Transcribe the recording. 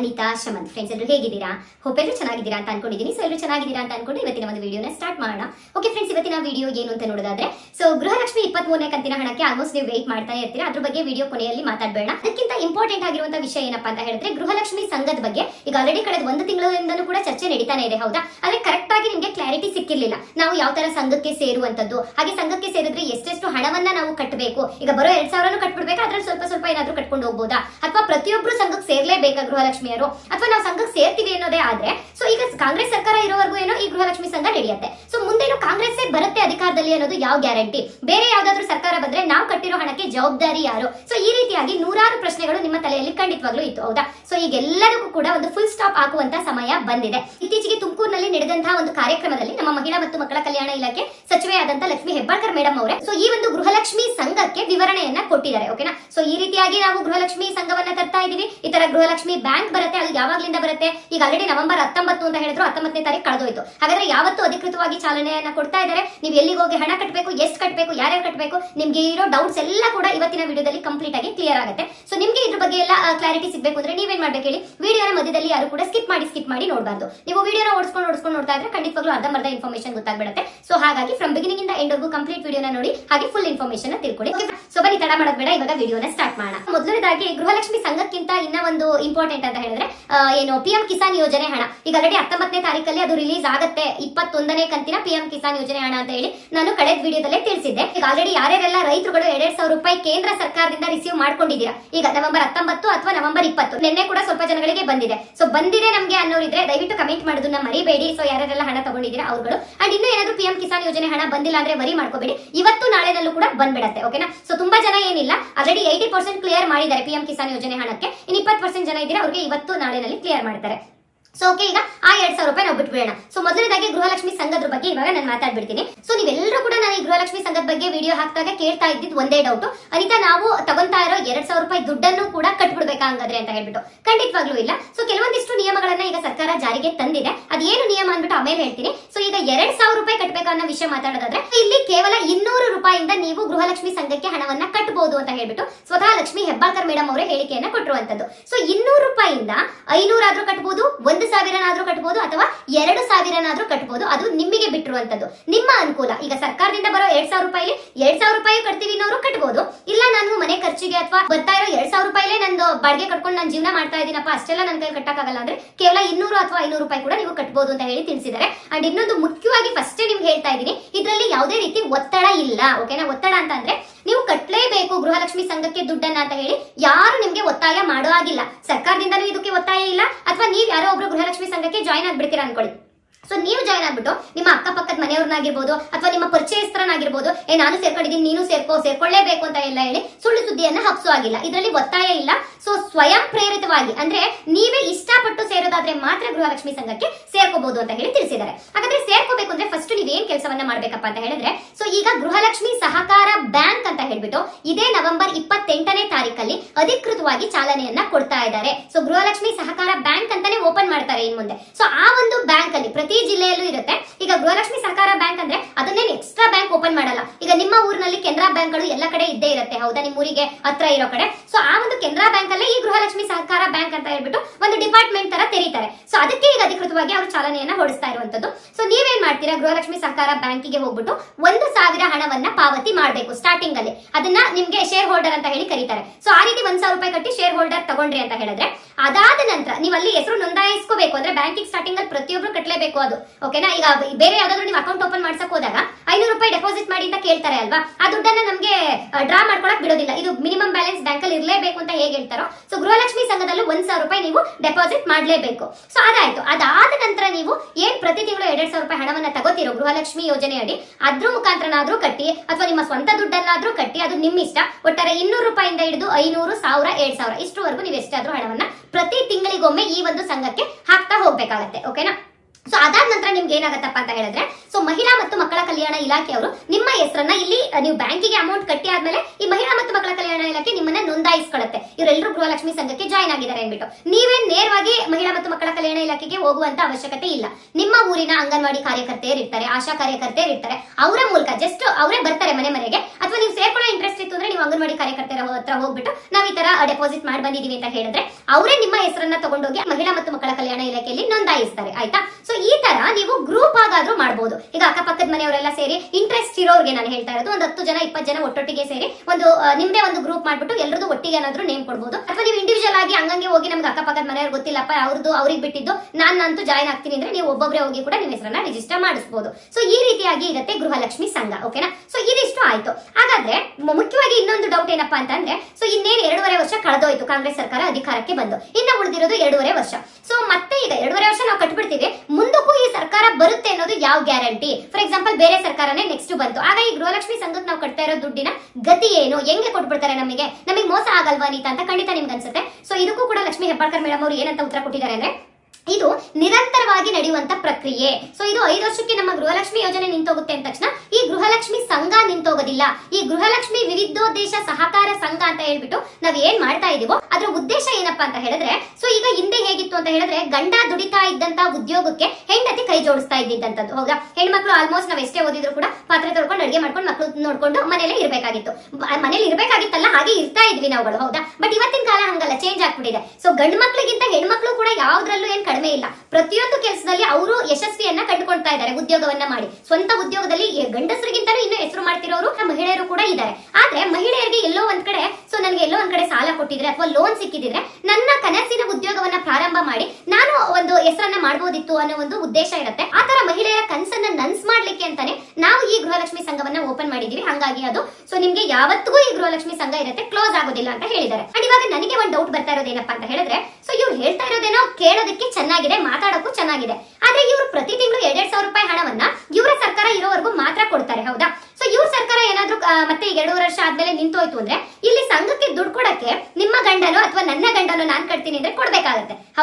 Anita, Shamanth friends ಎಲ್ಲರೂ ಹೇಗಿದ್ದೀರಾ? ಎಲ್ಲರೂ ಚೆನ್ನಾಗಿದ್ದೀರಾ ಅಂತ ಅನ್ಕೊಂಡಿದ್ದೀನಿ. ಸೊ ಎಲ್ಲರೂ ಚೆನ್ನಾಗಿದ್ದೀರಾ ಅಂತ ಅನ್ಕೊಂಡು ಇವತ್ತಿನ ಒಂದು ವಿಡಿಯೋನ ಸ್ಟಾರ್ಟ್ ಮಾಡೋಣ. ಓಕೆ ಫ್ರೆಂಡ್ಸ್ ಇವತ್ತಿನ ವಿಡಿಯೋ ಏನು ಅಂತ ನೋಡೋದಾದ್ರೆ ಸೊ ಗೃಹಲಕ್ಷ್ಮಿ ಇಪ್ಪತ್ತ್ ಮೂರನೇ ಕಂತಿನ ಹಣಕ್ಕೆ ಆಲ್ಮೋಸ್ಟ್ ನೀವು ವೇಟ್ ಮಾಡ್ತಾ ಇರ್ತೀರಾ. ಅದ್ರ ಬಗ್ಗೆ ವಿಡಿಯೋ ಕೊನೆಯಲ್ಲಿ ಮಾತಾಡಬೇಡ. ಅದಕ್ಕಿಂತ ಇಂಪಾರ್ಟೆಂಟ್ ಆಗಿರುವಂತ ವಿಷಯ ಏನಪ್ಪಾ ಅಂತ ಹೇಳಿದ್ರೆ, ಗೃಹಲಕ್ಷ್ಮಿ ಸಂಘದ ಬಗ್ಗೆ ಈಗ ಆಲ್ರೆಡಿ ಕಳೆದ ಒಂದು ತಿಂಗಳಿಂದಲೂ ಕೂಡ ಚರ್ಚೆ ನಡೀತಾನೆ ಇದೆ, ಹೌದಾ? ಆದ್ರೆ ಕರೆಕ್ಟ್ ಆಗಿ ನಿಮಗೆ ಕ್ಲಾರಿಟಿ ಸಿಕ್ಕಿರ್ಲಿಲ್ಲ. ನಾವು ಯಾವ ತರ ಸಂಘಕ್ಕೆ ಸೇರುವಂತದ್ದು ಹಾಗೆ ಸಂಘಕ್ಕೆ ಸೇರಿದ್ರೆ ಎಷ್ಟೆಷ್ಟು ಹಣವನ್ನ ನಾವು ಕಟ್ಟಬೇಕು ಈಗ ಬರೋ ಎರಡ್ ಸಾವಿರನು ಕಟ್ಬಿಡ್ಬೇಕಾ? ಅದ್ರಲ್ಲಿ ಸ್ವಲ್ಪ ಸ್ವಲ್ಪ ಏನಾದ್ರೂ ಕಟ್ಕೊಂಡು ಹೋಗ್ಬೋದಾ? ಪ್ರತಿಯೊಬ್ರು ಸಂಘಕ್ಕೆ ಸೇರ್ಲೇಬೇಕಾ ಗೃಹಲಕ್ಷ್ಮಿಯರು? ಅಥವಾ ನಾವು ಸಂಘಕ್ಕೆ ಸೇರ್ತೀವಿ ಅನ್ನೋದೇ ಆದ್ರೆ ಸೊ ಈಗ ಕಾಂಗ್ರೆಸ್ ಸರ್ಕಾರ ಇರೋವರೆಗೂ ಏನೋ ಈ ಗೃಹಲಕ್ಷ್ಮಿ ಸಂಘ ನಡೆಯುತ್ತೆ. ಸೊ ಮುಂದೇನು ಕಾಂಗ್ರೆಸ್ ಬರುತ್ತೆ ಅಧಿಕಾರದಲ್ಲಿ ಅನ್ನೋದು ಯಾವ ಗ್ಯಾರಂಟಿ? ಬೇರೆ ಯಾವ್ದಾದ್ರು ಸರ್ಕಾರ ಬಂದ್ರೆ ನಾವು ಕಟ್ಟಿರೋ ಹಣಕ್ಕೆ ಜವಾಬ್ದಾರಿ ಯಾರು? ಸೊ ಈ ರೀತಿಯಾಗಿ ನೂರಾರು ಪ್ರಶ್ನೆಗಳು ನಿಮ್ಮ ತಲೆಯಲ್ಲಿ ಖಂಡಿತವಾಗ್ಲೂ ಇತ್ತು, ಹೌದಾ? ಸೊ ಈಗ ಎಲ್ಲರಿಗೂ ಕೂಡ ಒಂದು ಫುಲ್ ಸ್ಟಾಪ್ ಹಾಕುವಂತ ಸಮಯ ಬಂದಿದೆ. ಇತ್ತೀಚೆಗೆ ತುಮಕೂರಿನಲ್ಲಿ ನಡೆದಂತಹ ಒಂದು ಕಾರ್ಯಕ್ರಮದಲ್ಲಿ ನಮ್ಮ ಮಹಿಳಾ ಮತ್ತು ಮಕ್ಕಳ ಕಲ್ಯಾಣ ಇಲಾಖೆ ಸಚಿವೆ ಆದಂತ ಲಕ್ಷ್ಮಿ ಹೆಬ್ಬಾಳ್ಕರ್ ಮೇಡಮ್ ಅವರೇ ಸೊ ಈ ಒಂದು ಗೃಹಲಕ್ಷ್ಮಿ ಸಂಘಕ್ಕೆ ವಿವರಣೆಯನ್ನ ಕೊಟ್ಟಿದ್ದಾರೆ ಓಕೆನಾ ಸೊ ಈ ರೀತಿಯಾಗಿ ನಾವು ಗೃಹಲಕ್ಷ್ಮಿ ಸಂಘವನ್ನ ತರ್ತಾ ಇದೀವಿ. ಈ ತರ ಗೃಹಲಕ್ಷ್ಮಿ ಬ್ಯಾಂಕ್ ಬರುತ್ತೆ, ಅದು ಯಾವಾಗ್ಲಿಂದ ಬರುತ್ತೆ? ಈಗ ಆಲ್ರೆಡಿ ನವೆಂಬರ್ ಹತ್ತೊಂಬತ್ತು ಅಂತ ಹೇಳಿದ್ರು, ಹತ್ತೊಂಬತ್ತನೇ ತಾರೀಕು ಕಳೆದೋಯ್ತು. ಹಾಗಾದ್ರೆ ಯಾವತ್ತು ಅಧಿಕೃತವಾಗಿ ಚಾಲನೆಯನ್ನ ಕೊಡ್ತಾ ಇದ್ದಾರೆ. ನೀವು ಎಲ್ಲಿಗೆ ಹೋಗಿ ಹಣ ಕಟ್ಟಬೇಕು ಎಷ್ಟು ಕಟ್ಟಬೇಕು ಯಾರ್ಯಾರು ಕಟ್ಟಬೇಕು ನಿಮ್ಗೆ ಇರೋ ಡೌಟ್ಸ್ ಎಲ್ಲ ಕೂಡ ಇವತ್ತಿನ ವಿಡಿಯೋದಲ್ಲಿ ಕಂಪ್ಲೀಟ್ ಆಗಿ ಕ್ಲಿಯರ್ ಆಗುತ್ತೆ. ಸೊ ನಿಮ್ಗೆ ಇದ್ರ ಬಗ್ಗೆ ಎಲ್ಲ ಕ್ಲಾರಿಟಿ ಸಿಗಬೇಕು ಅಂದ್ರೆ ನೀವೇನ್ ಮಾಡ್ಬೇಕು ಹೇಳಿ? ವಿಡಿಯೋನ ಮಧ್ಯದಲ್ಲಿ ಯಾರು ಕೂಡ ಸ್ಕಿಪ್ ಮಾಡಿ ಸ್ಕಿಪ್ ಮಾಡಿ ನೋಡಬಾರ್ದು. ನೀವು ವಿಡಿಯೋನ ಓಡಿಸ್ಕೊಂಡು ಓಡಿಸ್ಕೊಂಡು ನೋಡ್ತಾ ಇದ್ರೆ ಖಂಡಿತವಾಗ್ಲೂ ಅರ್ಧಂಬರ್ಧ ಇನ್ಫಾರ್ಮೇಶನ್ ಗೊತ್ತಾಗ್ಬಿಡುತ್ತೆ. ಸೊ ಹಾಗಾಗಿ ಫ್ರಮ್ ಬಿಗಿನಿಂಗ್ ಇಂದ ಎಂಡ್ ವರ್ಗೂ ಕಂಪ್ಲೀಟ್ ವಿಡಿಯೋನ ನೋಡಿ, ಹಾಗೆ ಫುಲ್ ಇನ್ಫಾರ್ಮೇಶನ್ ತಿಳ್ಕೊಳ್ಳಿ. ಸೊ ಬರಿ ತಡ ಮಾಡೋದ್ ಬೇಡ. ಇವಾಗ ವಿಡಿಯೋನ ಸ್ಟಾರ್ಟ್ ಮಾಡೋಣ. ಮೊದಲನೇದಾಗಿ ಗೃಹಲಕ್ಷ್ಮಿ ಸಂಘಕ್ಕಿಂತ ಇನ್ನ ಒಂದು ಇಂಪಾರ್ಟೆಂಟ್ ಅಂತ ಹೇಳಿದ್ರೆ ಏನು ಪಿ ಎಂ ಕಿಸಾನ್ ಯೋಜನೆ ಹಣ. ಈಗ ಆಲ್ರೆಡಿ ಹತ್ತೊಂಬತ್ತನೇ ತಾರೀಕಲ್ಲಿ ಅದು ರಿಲೀಸ್ ಆಗುತ್ತೆ. ಇಪ್ಪತ್ತೊಂದನೇ ಕಂತಿನ ಪಿ ಎಂ ಕಿಸಾನ್ ಯೋಜನೆ ಹಣ ಅಂತ ಹೇಳಿ ನಾನು ಕಳೆದ ವಿಡಿಯೋದಲ್ಲೇ ತಿಳಿಸಿದ್ದೆ. ಈಗ ಆಲ್ರೆಡಿ ಯಾರ್ಯಾರೆಲ್ಲ ರೈತರುಗಳು ಎರಡ್ ಸಾವಿರ ರೂಪಾಯಿ ಕೇಂದ್ರ ಸರ್ಕಾರದಿಂದ ರಿಸೀವ್ ಮಾಡ್ಕೊಂಡಿದ್ದೀರಾ? ಈಗ ನವೆಂಬರ್ ಹತ್ತೊಂಬತ್ತು ಅಥವಾ ನವೆಂಬರ್ ಇಪ್ಪತ್ತು. ನಿನ್ನೆ ಕೂಡ ಸ್ವಲ್ಪ ಜನಗಳಿಗೆ ಬಂದಿದೆ. ಸೊ ಬಂದಿದೆ ನಮಗೆ ಅನ್ನೋರಿದ್ರೆ ದಯವಿಟ್ಟು ಕಮೆಂಟ್ ಮಾಡೋದನ್ನ ಮರಿಬೇಡಿ. ಸೊ ಯಾರ್ಯಾರೆಲ್ಲ ಹಣ ತಗೊಂಡಿದ್ದೀರಾ ಅವರುಗಳು. ಅಂಡ್ ಇನ್ನೂ ಏನಾದ್ರು ಪಿ ಎಂ ಕಿಸಾನ್ ಯೋಜನೆ ಹಣ ಬಂದಿಲ್ಲ ಅಂದ್ರೆ ವರಿ ಮಾಡ್ಕೋಬೇಡಿ. ಇವತ್ತು ನಾಳೆನಲ್ಲೂ ಕೂಡ ಬಂದ್ಬಿಡತ್ತೆ. ಓಕೆನಾ ಸೊ ತುಂಬಾ ಜನ ಏನಿಲ್ಲ ಆಲ್ರೆಡಿ ಏಯ್ಟಿ ಪರ್ಸೆಂಟ್ ಕ್ಲಿಯರ್ ಮಾಡಿದ್ದಾರೆ ಪಿ ಎಂ ಕಿಸಾನ್ ಯೋಜನೆ ಹಣಕ್ಕೆ. ಇನ್ನು ಇಪ್ಪತ್ತು ಪರ್ಸೆಂಟ್ ಜನ ಇದ್ದೀರಾ, ಅವ್ರಿಗೆ ಇವತ್ತು ನಾಳೆನಲ್ಲಿ ಕ್ಲಿಯರ್ ಮಾಡ್ತಾರೆ. ಸೊ ಓಕೆ ಈಗ ಆ ಎರಡ್ ಸಾವಿರ ರೂಪಾಯಿ ನಾವು ಬಿಟ್ಬಿಡೋಣ. ಸೊ ಮೊದಲನೇದಾಗಿ ಗೃಹಲಕ್ಷ್ಮಿ ಸಂಘದ ಬಗ್ಗೆ ಇವಾಗ ನಾನು ಮಾತಾಡ್ಬಿಡ್ತೀನಿ. ಸೊ ನೀವೆಲ್ಲರೂ ಕೂಡ ನಾನು ಈ ಗೃಹಲಕ್ಷ್ಮಿ ಸಂಘದ ಬಗ್ಗೆ ವಿಡಿಯೋ ಹಾಕಿದಾಗ ಕೇಳ್ತಾ ಇದ್ದಿದ್ದು ಒಂದೇ ಡೌಟ್ ಅನಿತಾ, ನಾವು ತಗೊಂತಾ ಇರೋ ಎರಡ್ ಸಾವಿರ ರೂಪಾಯಿ ದುಡ್ಡನ್ನು ಹಂಗಾದ್ರೆ ಅಂತ ಹೇಳ್ಬಿಟ್ಟು. ಖಂಡಿತವಾಗ್ಲೂ ಇಲ್ಲ. ಸೊ ಕೆಲವೊಂದಿಷ್ಟು ನಿಯಮಗಳನ್ನ ಈಗ ಸರ್ಕಾರ ಜಾರಿಗೆ ತಂದಿದೆ. ಅದೇನು ನಿಯಮ ಅಂದ್ಬಿಟ್ಟು ಆಮೇಲೆ ಹೇಳ್ತೀನಿ. ಸೊ ಈಗ ಎರಡ್ ಸಾವಿರ ರೂಪಾಯಿ ಕಟ್ಟಬೇಕು ಅನ್ನೋ ವಿಷಯ ಮಾತಾಡೋದಾದ್ರೆ, ಇಲ್ಲಿ ಕೇವಲ ಇನ್ನೂರು ರೂಪಾಯಿಂದ ನೀವು ಗೃಹಲಕ್ಷ್ಮಿ ಸಂಘಕ್ಕೆ ಹಣವನ್ನ ಕಟ್ಟಬಹುದು ಅಂತ ಹೇಳ್ಬಿಟ್ಟು ಸ್ವತಃ ಲಕ್ಷ್ಮಿ ಹೆಬ್ಬಾಳ್ಕರ್ ಮೇಡಮ್ ಅವರ ಹೇಳಿಕೆಯನ್ನ ಕೊಟ್ಟಿರುವಂತದ್ದು. ಸೊ ಇನ್ನೂರು ರೂಪಾಯಿಂದ ಐನೂರಾದ್ರೂ ಕಟ್ಟಬಹುದು ಒಂದು ಸಾವಿರನಾದ್ರೂ ಕಟ್ಟಬಹುದು ಅಥವಾ ಎರಡು ಸಾವಿರನಾದ್ರೂ ಕಟ್ಟಬಹುದು ಅದು ನಿಮಗೆ ಬಿಟ್ಟಿರುವಂತದ್ದು. ನಿಮ್ಮ ಅನುಕೂಲ. ಈಗ ಸರ್ಕಾರದಿಂದ ಬರೋ ಎರಡ್ ಸಾವಿರ ರೂಪಾಯಿ ಎರಡ್ ಸಾವಿರ ರೂಪಾಯಿ ಕಟ್ತೀವಿ ಅನ್ನೋರು ಕಟ್ಟಬಹುದು ಇಲ್ಲ, ನಾನು ಮನೆ ಖರ್ಚಿಗೆ ಅಥವಾ ಬರ್ತಾ ಇರೋ ಎರಡ್ ಸಾವಿರ ರೂಪಾಯಿಲೇ ನಂದು ಬಾಡಿಗೆ ಕಟ್ಕೊಂಡು ನಾನು ಜೀವನ ಮಾಡ್ತಾ ಇದ್ದೀನಪ್ಪ, ಅಷ್ಟೆಲ್ಲ ನನ್ನ ಕೈ ಕಟ್ಟಕ್ಕಾಗಲ್ಲ ಅಂದ್ರೆ ಕೇವಲ ಇನ್ನೂರು ಅಥವಾ ಐನೂರು ರೂಪಾಯಿ ಕೂಡ ನೀವು ಕಟ್ಟಬಹುದು ಅಂತ ಹೇಳಿ ತಿಳಿಸಿದ್ದಾರೆ. ಅಂಡ್ ಇನ್ನೊಂದು ಮುಖ್ಯವಾಗಿ ಫಸ್ಟ್ ನಿಮ್ಗೆ ಹೇಳ್ತಾ ಇದ್ದೀನಿ, ಇದರಲ್ಲಿ ಯಾವುದೇ ರೀತಿ ಒತ್ತಡ ಇಲ್ಲ ಓಕೆನಾ ಒತ್ತಡ ಅಂತ ಅಂದ್ರೆ ನೀವು ಕಟ್ಟಲೇಬೇಕು ಗೃಹಲಕ್ಷ್ಮಿ ಸಂಘಕ್ಕೆ ದುಡ್ಡನ್ನ ಅಂತ ಹೇಳಿ ಯಾರು ನಿಮ್ಗೆ ಒತ್ತಾಯ ಮಾಡೋ ಆಗಿಲ್ಲ ಸರ್ಕಾರದಿಂದಲೂ ಇದಕ್ಕೆ ಒತ್ತಾಯ ಇಲ್ಲ, ಅಥವಾ ನೀವ್ ಯಾರೋ ಒಬ್ರು ಗೃಹಲಕ್ಷ್ಮಿ ಸಂಘಕ್ಕೆ ಜಾಯ್ನ್ ಆಗ್ಬಿಡ್ತೀರಾ ಅನ್ಕೊಳ್ಳಿ. ಸೊ ನೀವು ಆಗ್ಬಿಟ್ಟು ನಿಮ್ಮ ಅಕ್ಕಪಕ್ಕದ ಮನೆಯವ್ರನ್ನಾಗಿರ್ಬೋದು ಅಥವಾ ನಿಮ್ಮ ಪರಿಚಯಸ್ಥರನ್ನಾಗಿರ್ಬೋದು, ಏ, ನಾನು ಸೇರ್ಕೊಂಡಿದ್ದೀನಿ, ನೀನು ಸೇರ್ಕೋ, ಸೇರ್ಕೊಳ್ಳೇಬೇಕು ಅಂತ ಎಲ್ಲ ಹೇಳಿ ಸುಳ್ಳು ಸುದ್ದಿಯನ್ನ ಹಬ್ಸೋ ಆಗಿಲ್ಲ ಇದರಲ್ಲಿ ಒತ್ತಾಯ ಇಲ್ಲ. ಸೊ ಸ್ವಯಂ ಪ್ರೇರಿತವಾಗಿ, ಅಂದ್ರೆ ನೀವೇ ಇಷ್ಟಪಟ್ಟು ಸೇರೋದಾದ್ರೆ ಮಾತ್ರ ಗೃಹಲಕ್ಷ್ಮಿ ಸಂಘಕ್ಕೆ ಸೇರ್ಕೋಬಹುದು ಅಂತ ಹೇಳಿ ತಿಳಿಸಿದ್ದಾರೆ. ಹಾಗಾದ್ರೆ ಸೇರ್ಕೋಬೇಕು ಅಂದ್ರೆ ಫಸ್ಟ್ ನೀವು ಏನ್ ಕೆಲಸವನ್ನ ಮಾಡ್ಬೇಕಪ್ಪ ಅಂತ ಹೇಳಿದ್ರೆ ಸೊ ಈಗ ಗೃಹಲಕ್ಷ್ಮಿ ಸಹಕಾರ ಬ್ಯಾಂಕ್ ಅಂತ ಹೇಳ್ಬಿಟ್ಟು ಇದೇ ನವೆಂಬರ್ ಇಪ್ಪತ್ತೆಂಟನೇ ತಾರೀಕಲ್ಲಿ ಅಧಿಕೃತವಾಗಿ ಚಾಲನೆಯನ್ನ ಕೊಡ್ತಾ ಇದ್ದಾರೆ. ಸೊ ಗೃಹಲಕ್ಷ್ಮಿ ಸಹಕಾರ ಬ್ಯಾಂಕ್ ಅಂತಾನೆ ಓಪನ್ ಮಾಡ್ತಾರೆ ಇನ್ ಮುಂದೆ. ಸೊ ಆ ಒಂದು ಬ್ಯಾಂಕ್ ಅಲ್ಲಿ ಪ್ರತಿ ಜಿಲ್ಲೆಯಲ್ಲೂ ಇರುತ್ತೆ ಈಗ ಗೃಹಲಕ್ಷ್ಮಿ ಸಹಕಾರ ಬ್ಯಾಂಕ್ ಅಂದ್ರೆ ಅದನ್ನೇನು ಎಕ್ಸ್ಟ್ರಾ ಬ್ಯಾಂಕ್ ಓಪನ್ ಮಾಡಲ್ಲ. ಈಗ ನಿಮ್ಮ ಊರಿನಲ್ಲಿ ಕೆನರಾ ಬ್ಯಾಂಕ್ಗಳು ಎಲ್ಲ ಕಡೆ ಇದ್ದೇ ಇರುತ್ತೆ. ಹೌದಾ? ನಿಮ್ಮ ಊರಿಗೆ ಹತ್ರ ಇರೋ ಕಡೆ. ಸೊ ಆ ಒಂದು ಕೆನರಾ ಬ್ಯಾಂಕ್ ಅಲ್ಲೇ ಈ ಗೃಹಲಕ್ಷ್ಮಿ ಸಹಕಾರ ಬ್ಯಾಂಕ್ ಅಂತ ಹೇಳ್ಬಿಟ್ಟು ಒಂದು ಡಿಪಾರ್ಟ್ಮೆಂಟ್ ತರ ತೆರೀತಾರೆ. ಸೊ ಅದಕ್ಕೆ ಈಗ ಅಧಿಕೃತವಾಗಿ ಅವರು ಚಾಲನೆಯನ್ನ ಹೊಡಿಸ್ತಾ ಇರುವಂತದ್ದು ಸೊ ನೀವೇನ್ ಮಾಡ್ತೀರಾ? ಗೃಹಲಕ್ಷ್ಮಿ ಸಹಕಾರ ಬ್ಯಾಂಕಿಗೆ ಹೋಗ್ಬಿಟ್ಟು ಒಂದು ಸಾವಿರ ಹಣವನ್ನ ಪಾವತಿ ಮಾಡಬೇಕು ಸ್ಟಾರ್ಟಿಂಗ್ ಅಲ್ಲಿ. ಅದನ್ನ ನಿಮ್ಗೆ ಶೇರ್ ಹೋಲ್ಡರ್ ಅಂತ ಹೇಳಿ ಕರೀತಾರೆ. ಸೊ ಆ ರೀತಿ ಒಂದ್ ಸಾವಿರ ರೂಪಾಯಿ ಕಟ್ಟಿ ಶೇರ್ ಹೋಲ್ಡರ್ ತಗೊಂಡ್ರಿ ಅಂತ ಹೇಳಿದ್ರೆ ಅದಾದ ನಂತರ ನೀವು ಅಲ್ಲಿ ಹೆಸರು ನೋಂದಾಯಿಸ್ಕೋಬೇಕು. ಅಂದ್ರೆ ಬ್ಯಾಂಕಿಗೆ ಸ್ಟಾರ್ಟಿಂಗ್ ಅಲ್ಲಿ ಪ್ರತಿಯೊಬ್ರು ಕಟ್ಟಲೇಬೇಕು ಅದು. ಓಕೆನಾ ಈಗ ಬೇರೆ ಯಾವ್ದಾದ್ರು ನೀವು ಅಕೌಂಟ್ ಓಪನ್ ಮಾಡ್ಸಕ್ ಹೋದಾಗ ಐನೂರು ರೂಪಾಯಿ ಡೆಪಾಸಿಟ್ ಮಾಡಿ ಅಂತ ಕೇಳ್ತಾರೆ ಅಲ್ವಾ? ಆ ದುಡ್ಡನ್ನ ನಮ್ಗೆ ಡ್ರಾ ಮಾಡ್ಕೊಳಕ್ ಬಿಡೋದಿಲ್ಲ. ಇದು ಮಿನಿಮಮ್ ಬ್ಯಾಲೆನ್ಸ್ ಬ್ಯಾಂಕ್ ಅಲ್ಲಿ ಇರಲೇಬೇಕು ಅಂತ ಹೇಗೆ ಹೇಳ್ತಾರೋ? ಸೊ ಗೃಹಲಕ್ಷ್ಮಿ ಸಂಘದಲ್ಲೂ ಒಂದ್ ಸಾವಿರ ರೂಪಾಯಿ ನೀವು ಡೆಪಾಸಿಟ್ ಮಾಡಲೇಬೇಕು. ಸೊ ಅದಾಯ್ತು. ಅದಾದ ನಂತರ ನೀವು ಏನ್ ಪ್ರತಿ ತಿಂಗಳು ಎರಡ್ ಸಾವಿರ ರೂಪಾಯಿ ಹಣವನ್ನ ತಗೋತಿರೋ ಗೃಹಲಕ್ಷ್ಮಿ ಯೋಜನೆ ಅಡಿ ಅದ್ರ ಮುಖಾಂತರನಾದ್ರೂ ಕಟ್ಟಿ, ಅಥವಾ ನಿಮ್ಮ ಸ್ವಂತ ದುಡ್ಡನ್ನಾದ್ರೂ ಕಟ್ಟಿ, ಅದು ನಿಮ್ಮ ಇಷ್ಟ. ಒಟ್ಟಾರೆ ಇನ್ನೂರು ರೂಪಾಯಿಂದ ಹಿಡಿದು ಐನೂರು, ಸಾವಿರ, ಎರಡ್ ಸಾವಿರ, ಇಷ್ಟುವರೆಗೂ ನೀವು ಎಷ್ಟಾದ್ರೂ ಹಣವನ್ನ ಪ್ರತಿ ತಿಂಗಳಿಗೊಮ್ಮೆ ಈ ಒಂದು ಸಂಘಕ್ಕೆ ಹಾಕ್ತಾ ಹೋಗ್ಬೇಕಾಗತ್ತೆ. ಓಕೆನಾ ಸೊ ಅದಾದ ನಂತರ ನಿಮ್ಗೆ ಏನಾಗತ್ತಪ್ಪ ಅಂತ ಹೇಳಿದ್ರೆ ಸೊ ಮಹಿಳಾ ಮತ್ತು ಮಕ್ಕಳ ಕಲ್ಯಾಣ ಇಲಾಖೆಯವರು ನಿಮ್ಮ ಹೆಸರನ್ನ ಇಲ್ಲಿ ನೀವು ಬ್ಯಾಂಕಿಗೆ ಅಮೌಂಟ್ ಕಟ್ಟಿ ಆದ್ಮೇಲೆ ಈ ಮಹಿಳಾ ಮತ್ತು ಮಕ್ಕಳ ಕಲ್ಯಾಣ ಇಲಾಖೆ ನಿಮ್ಮನ್ನ ನೋಂದಾಯಿಸ್ಕೊಳ್ಳುತ್ತೆ. ಇವರೆಲ್ಲರೂ ಗೃಹಲಕ್ಷ್ಮಿ ಸಂಘಕ್ಕೆ ಜಾಯ್ನ್ ಆಗಿದ್ದಾರೆ ಅಂದ್ಬಿಟ್ಟು. ನೀವೇ ನೇರವಾಗಿ ಮಹಿಳಾ ಮತ್ತು ಮಕ್ಕಳ ಕಲ್ಯಾಣ ಇಲಾಖೆಗೆ ಹೋಗುವಂತ ಅವಶ್ಯಕತೆ ಇಲ್ಲ. ನಿಮ್ಮ ಊರಿನ ಅಂಗನವಾಡಿ ಕಾರ್ಯಕರ್ತೆಯರು ಇರ್ತಾರೆ, ಆಶಾ ಕಾರ್ಯಕರ್ತೆಯರು ಇರ್ತಾರೆ. ಅವರ ಮೂಲಕ ಜಸ್ಟ್ ಅವರೇ ಬರ್ತಾರೆ ಮನೆ ಮನೆಗೆ. ಅಥವಾ ನೀವು ಸೇರ್ಕೊಳ್ಳೋ ಇಂಟ್ರೆಸ್ಟ್ ಇತ್ತು ಅಂದ್ರೆ ನೀವು ಅಂಗನವಾಡಿ ಕಾರ್ಯಕರ್ತೆಯರ ಹತ್ರ ಹೋಗ್ಬಿಟ್ಟು ನಾವು ಈ ತರ ಡೆಪಾಸಿಟ್ ಮಾಡಿ ಬಂದಿದೀವಿ ಅಂತ ಹೇಳಿದ್ರೆ ಅವರೇ ನಿಮ್ಮ ಹೆಸರನ್ನ ತಗೊಂಡೋಗಿ ಮಹಿಳಾ ಮತ್ತು ಮಕ್ಕಳ ಕಲ್ಯಾಣ ಇಲಾಖೆಯಲ್ಲಿ ನೋಂದಾಯಿಸ್ತಾರೆ. ಆಯ್ತಾ? ಸೊ ಈ ತರ ನೀವು ಗ್ರೂಪ್ ಆಗಾದ್ರೂ ಮಾಡಬಹುದು ಈಗ ಅಕ್ಕಪಕ್ಕದ ಮನೆಯವರೆಲ್ಲ ಸೇರಿ ಇಂಟ್ರೆಸ್ಟ್ ಇರೋರಿಗೆ ನಾನು ಹೇಳ್ತಾ ಇರೋದು, ಒಂದು ಹತ್ತು ಜನ, ಇಪ್ಪತ್ತು ಜನ ಒಟ್ಟೊಟ್ಟಿಗೆ ಸೇರಿ ಒಂದು ನಿಮ್ದೇ ಒಂದು ಗ್ರೂಪ್ ಮಾಡ್ಬಿಟ್ಟು ಎಲ್ಲರದು ಒಟ್ಟಿಗೆ ಏನಾದ್ರೂ ನೇಮ್ ಕೊಡ್ಬೋದು. ಅಥವಾ ನೀವು ಇಂಡಿವಿಜುವಲ್ ಆಗಿ ಹಂಗಂಗೆ ಹೋಗಿ ನಮ್ಗೆ ಅಕ್ಕಪಕ್ಕದ ಮನೆಯವ್ರು ಗೊತ್ತಿಲ್ಲಪ್ಪ ಅವ್ರದ್ದು ಅವ್ರಿಗೆ ಬಿಟ್ಟಿದ್ದು ನಾನು ಅಂತೂ ಜಾಯ್ನ್ ಆಗ್ತೀನಿ ಅಂದ್ರೆ ನೀವು ಒಬ್ಬೊಬ್ಬರೇ ಹೋಗಿ ಕೂಡ ನಿಮ್ಮ ಹೆಸರನ್ನ ರಿಜಿಸ್ಟರ್ ಮಾಡಿಸಬಹುದು ಸೊ ಈ ರೀತಿಯಾಗಿ ಇರುತ್ತೆ ಗೃಹಲಕ್ಷ್ಮಿ ಸಂಘ ಓಕೆನಾ ಸೊ ಇದಿಷ್ಟು ಆಯ್ತು. ಹಾಗಾದ್ರೆ ಮುಖ್ಯವಾಗಿ ಇನ್ನೊಂದು ಡೌಟ್ ಏನಪ್ಪಾ ಅಂತಂದ್ರೆ ಸೊ ಇನ್ನೇನು ಎರಡೂವರೆ ವರ್ಷ ಕಳೆದೋಯ್ತು, ಕಾಂಗ್ರೆಸ್ ಸರ್ಕಾರ ಅಧಿಕಾರಕ್ಕೆ ಬಂದು. ಇನ್ನ ಉಳಿದಿರೋದು ಎರಡೂವರೆ ವರ್ಷ. ಸೊ ಮತ್ತೆ ಈಗ ಎರಡೂವರೆ ವರ್ಷ ನಾವು ಕಟ್ಬಿಡ್ತೀವಿ, ಮುಂದಕ್ಕೂ ಈ ಸರ್ಕಾರ ಬರುತ್ತೆ ಅನ್ನೋದು ಯಾವ ಗ್ಯಾರಂಟಿ ಫಾರ್ ಎಕ್ಸಾಂಪಲ್ ಬೇರೆ ಸರ್ಕಾರನೇ ನೆಕ್ಸ್ಟ್ ಬಂತು. ಆಗ ಈ ಗೃಹಲಕ್ಷ್ಮಿ ಸಂಘಕ್ಕೆ ನಾವು ಕಟ್ತಾ ಇರೋ ದುಡ್ಡಿನ ಗತಿ ಏನು? ಹೆಂಗೆ ಕೊಟ್ಬಿಡ್ತಾರೆ ನಮಗೆ? ನಮಗೆ ಮೋಸ ಆಗಲ್ವಾ ನೀತ ಅಂತ ಖಂಡಿತ ನಿಮ್ಗೆ ಅನ್ಸುತ್ತೆ ಸೊ ಇದಕ್ಕೂ ಕೂಡ ಲಕ್ಷ್ಮಿ ಹೆಬ್ಬಾಳ್ಕರ್ ಮೇಡಮ್ ಅವರು ಏನಂತ ಉತ್ತರ ಕೊಟ್ಟಿದ್ದಾರೆ ಅಂದ್ರೆ ಇದು ನಿರಂತರವಾಗಿ ನಡೆಯುವಂತ ಪ್ರಕ್ರಿಯೆ. ಸೊ ಇದು ಐದು ವರ್ಷಕ್ಕೆ ನಮ್ಮ ಗೃಹಲಕ್ಷ್ಮಿ ಯೋಜನೆ ನಿಂತೋಗುತ್ತೆ ಅಂದ ತಕ್ಷಣ ಈ ಗೃಹಲಕ್ಷ್ಮಿ ಸಂಘ ನಿಂತೋಗೋದಿಲ್ಲ. ಈ ಗೃಹಲಕ್ಷ್ಮಿ ವಿವಿಧೋದ್ದೇಶ ಸಹಕಾರ ಸಂಘ ಅಂತ ಹೇಳ್ಬಿಟ್ಟು ನಾವ್ ಏನ್ ಮಾಡ್ತಾ ಇದೀವೋ ಅದ್ರ ಉದ್ದೇಶ ಏನಪ್ಪಾ ಅಂತ ಹೇಳಿದ್ರೆ ಸೊ ಈಗ ಹಿಂದೆ ಹೇಗಿತ್ತು ಅಂತ ಹೇಳಿದ್ರೆ ಗಂಡ ದುಡಿತಾ ಇದ್ದಂತ ಉದ್ಯೋಗಕ್ಕೆ ಹೆಂಡತಿ ಕೈ ಜೋಡಿಸ್ತಾ ಇದ್ದಿದ್ದಂತದ್ದು. ಹೌದಾ? ಹೆಣ್ಮಕ್ಳು ಆಲ್ಮೋಸ್ಟ್ ನಾವ್ ಎಷ್ಟೇ ಓದಿದ್ರು ಕೂಡ ಪಾತ್ರೆ ತೊಳ್ಕೊಂಡು ಅಡಿಗೆ ಮಾಡ್ಕೊಂಡು ಮಕ್ಳು ನೋಡ್ಕೊಂಡು ಮನೇಲೆ ಇರಬೇಕಾಗಿತ್ತು. ಮನೇಲಿ ಇರಬೇಕಾಗಿತ್ತಲ್ಲ, ಹಾಗೆ ಇರ್ತಾ ಇದ್ವಿ ನಾವುಗಳು, ಹೌದಾ? ಬಟ್ ಇವತ್ತಿನ ಕಾಲ ಹಂಗಲ್ಲ ಚೇಂಜ್ ಆಗ್ಬಿಟ್ಟಿದೆ. ಸೊ ಗಂಡ್ ಮಕ್ಳಿಗಿಂತ ಹೆಣ್ಮಕ್ಳು ಕೂಡ ಯಾವ್ದ್ರಲ್ಲೂ ಏನ್ ಕಡಿಮೆ ಇಲ್ಲ. ಪ್ರತಿಯೊಂದು ಕೆಲಸದಲ್ಲಿ ಅವರು ಯಶಸ್ವಿಯನ್ನ ಕಂಡುಕೊಳ್ತಾ ಇದ್ದಾರೆ ಉದ್ಯೋಗವನ್ನ ಮಾಡಿ. ಸ್ವಂತ ಉದ್ಯೋಗದಲ್ಲಿ ಗಂಡಸರಿಗಿಂತಲೂ ಇನ್ನೂ ಹೆಸರು ಮಾಡ್ತಿರೋರು ಮಹಿಳೆಯರು ಕೂಡ ಇದ್ದಾರೆ. ಆದ್ರೆ ಮಹಿಳೆಯರಿಗೆ ಎಲ್ಲೋ ಒಂದ್ ಕಡೆ ಸೊ ನನಗೆ ಎಲ್ಲೋ ಒಂದ್ ಕಡೆ ಸಾಲ ಕೊಟ್ಟಿದ್ರೆ ಅಥವಾ ಲೋನ್ ಸಿಕ್ಕಿದ್ರೆ ನನ್ನ ಕನಸಿನ ಉದ್ಯೋಗವನ್ನ ಪ್ರಾರಂಭ ಮಾಡಿ ನಾನು ಒಂದು ಹೆಸರನ್ನ ಮಾಡಬಹುದಿತ್ತು ಅನ್ನೋ ಒಂದು ಉದ್ದೇಶ ಇರುತ್ತೆ. ಆತರ ತರ ಮಹಿಳೆಯರ ಕನಸನ್ನ ನನ್ಸ್ ಮಾಡ್ಲಿಕ್ಕೆ ಅಂತಾನೆ ನಾವು ಈ ಗೃಹಲಕ್ಷ್ಮಿ ಸಂಘವನ್ನ ಓಪನ್ ಮಾಡಿದೀವಿ. ಹಂಗಾಗಿ ಅದು ಸೊ ನಿಮ್ಗೆ ಯಾವತ್ತಿಗೂ ಈ ಗೃಹಲಕ್ಷ್ಮಿ ಸಂಘ ಇರುತ್ತೆ ಕ್ಲೋಸ್ ಆಗೋದಿಲ್ಲ ಅಂತ ಹೇಳಿದ್ದಾರೆ. ಅಂಡ್ ಇವಾಗ ನನಗೆ ಒಂದು ಡೌಟ್ ಬರ್ತಾ ಇರೋದೇನಪ್ಪ ಅಂತ ಹೇಳಿದ್ರೆ ಸೊ ಇವ್ರು ಹೇಳ್ತಾ ಇರೋದೇನೋ ಕೇಳೋದಕ್ಕೆ ಚೆನ್ನಾಗಿದೆ, ಮಾತಾಡೋಕ್ಕೂ ಚೆನ್ನಾಗಿದೆ. ಆದ್ರೆ ಇವರು ಪ್ರತಿ ತಿಂಗಳು ಎರಡೆರಡು ಸಾವಿರ ರೂಪಾಯಿ ಹಣವನ್ನ ಇವರ ಸರ್ಕಾರ ಇರೋವರೆಗೂ ಮಾತ್ರ ಕೊಡ್ತಾರೆ, ಹೌದಾ ಸೊ ಇವ್ರ ಸರ್ಕಾರ ಏನಾದ್ರೂ ಆ, ಮತ್ತೆ ಈಗ ವರ್ಷ ಆದ್ಮೇಲೆ ನಿಂತೋಯ್ತು ಅಂದ್ರೆ ಇಲ್ಲಿ ಸಂಘಕ್ಕೆ ದುಡ್ಡು ಕೊಡಕ್ಕೆ ನಿಮ್ಮ ಗಂಡನೋ ಅಥವಾ ನನ್ನ ಗಂಡನೋ ನಾನ್ ಕಟ್ತೀನಿ ಅಂದ್ರೆ ಕೊಡ್ಬೇಕಾಗತ್ತೆ.